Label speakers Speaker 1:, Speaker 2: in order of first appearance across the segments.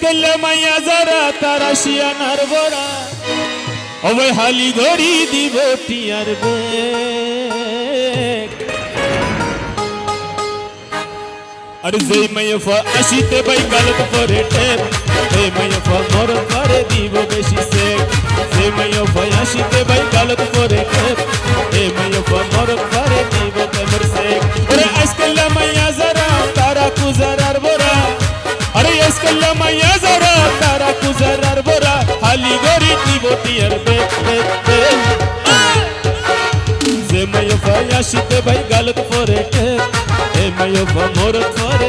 Speaker 1: আজকাল্লা মাইয়া যারা, তারা শিয়ানার বড়া। ওই হালি ঘড়ি দিব টিয়ার বেগ। আর যেই মাইয়া আসিতে বাই গালত পরে টেপ এই মাইয়া মর করে দিব বেশি সেক যেই মাইয়া আসিতে বাই গালত পরে টেপ এই মাইয়া মর করে গরি দিব টিয়ার বেগ বেগ বেগ যে মাইয়া ভাই আসিতে ভাই গালত পরে এ মাইয়া ভা মোর পরে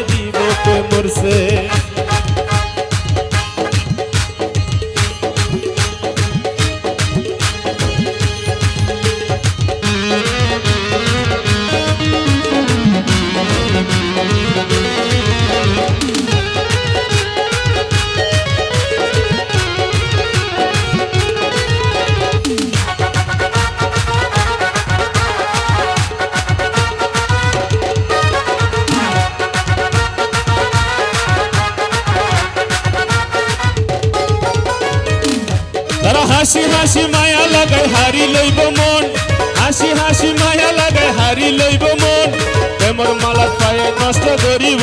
Speaker 1: হাসি হাসি, মায়া লাগায় হারি লইব মন। হাসি হাসি, মায়া লাগায় হারি লইব মন। প্রেমর মালা পায়ে নষ্ট করিব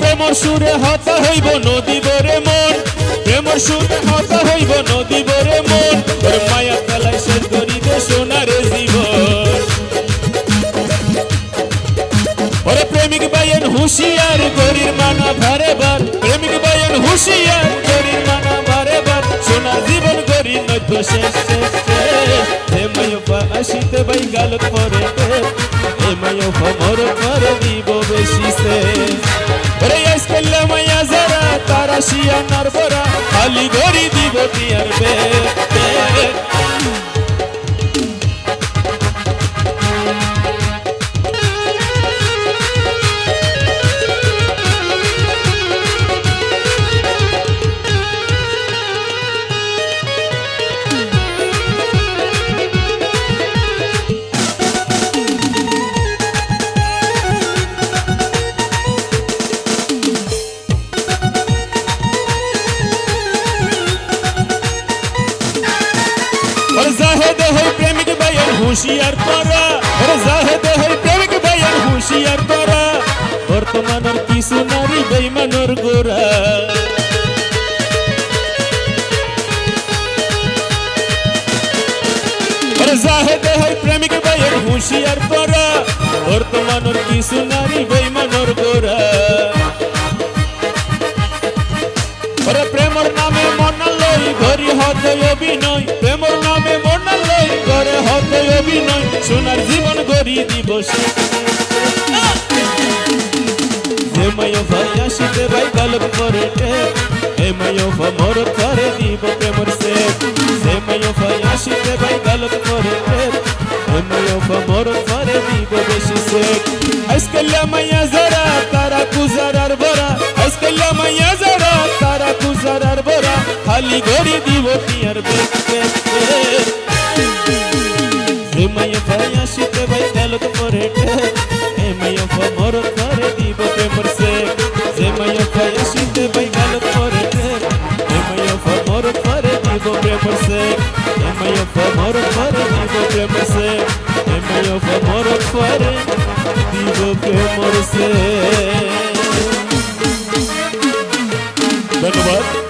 Speaker 1: প্রেমর সুরে হতা হইব নদী বরে মন। প্রেমর সুরে হতা হইব নদী বরে মন। ওরে প্রেমিক বাইন হুশিয়ার, গরির মানা ভারে বার। প্রেমিক বাইন হুশিয়ার, গরির মানা ভারে বার। সোনা জীবন গরি নয়ত শেষ শেষ শেষ। হে মায়ফা আসিতে বাই গালত পরে হে মায়ফা মোর পরে দিব বেশি সে। ওরে আজকাল্লা মায়া যারা, তারা শিয়া নারবরা খালি গরি দিব টিয়ার বে। ওর জাহেদ হই প্রেমিক ভাইয়ের হুঁশিয়ার করা ওর জাহেদ হই প্রেমিক ভাইয়ের হুঁশিয়ার করা বর্তমানের কিছু নারী বেইমানর গোরা ওর জাহেদ হই প্রেমিক ভাইয়ের হুঁশিয়ার করা বর্তমানের কিছু নারী বেইমানর গোরা ওরে প্রেমর নামে মনা ঘরি হতে অভিনয়, প্রেমর নামে মনা লই করে হতে অভিনয়, সোনার জীবন গড়ি দিব সে। যে ভাই আসিতে ভাই গালক করে এ মায়ো ভা মোর করে দিব প্রেমর সে যে মায়ো ভাই আসিতে ভাই গালক করে এ মায়ো ভা মোর করে দিব বেশি সে আজকাল্লা মাইয়া যারা তারা কুজারার বরা আজকাল্লা মাইয়া যারা তারা কুজারার বরা খালি গড়ি দিব টিয়ার বেগ বেগ বেগ যে মাইয়া ভাই আসিতে ভাই গালক করে এ মাইয়া ভা মোর করে দিব প্রেমর সে যে মাইয়া ভাই আসিতে ভাই গালক করে এ মাইয়া ভা মোর করে দিব প্রেমর সে এ মাইয়া ভা মোর করে দিব প্রেমর সে এ মাইয়া ভা মোর করে দিব প্রেমর সে ধন্যবাদ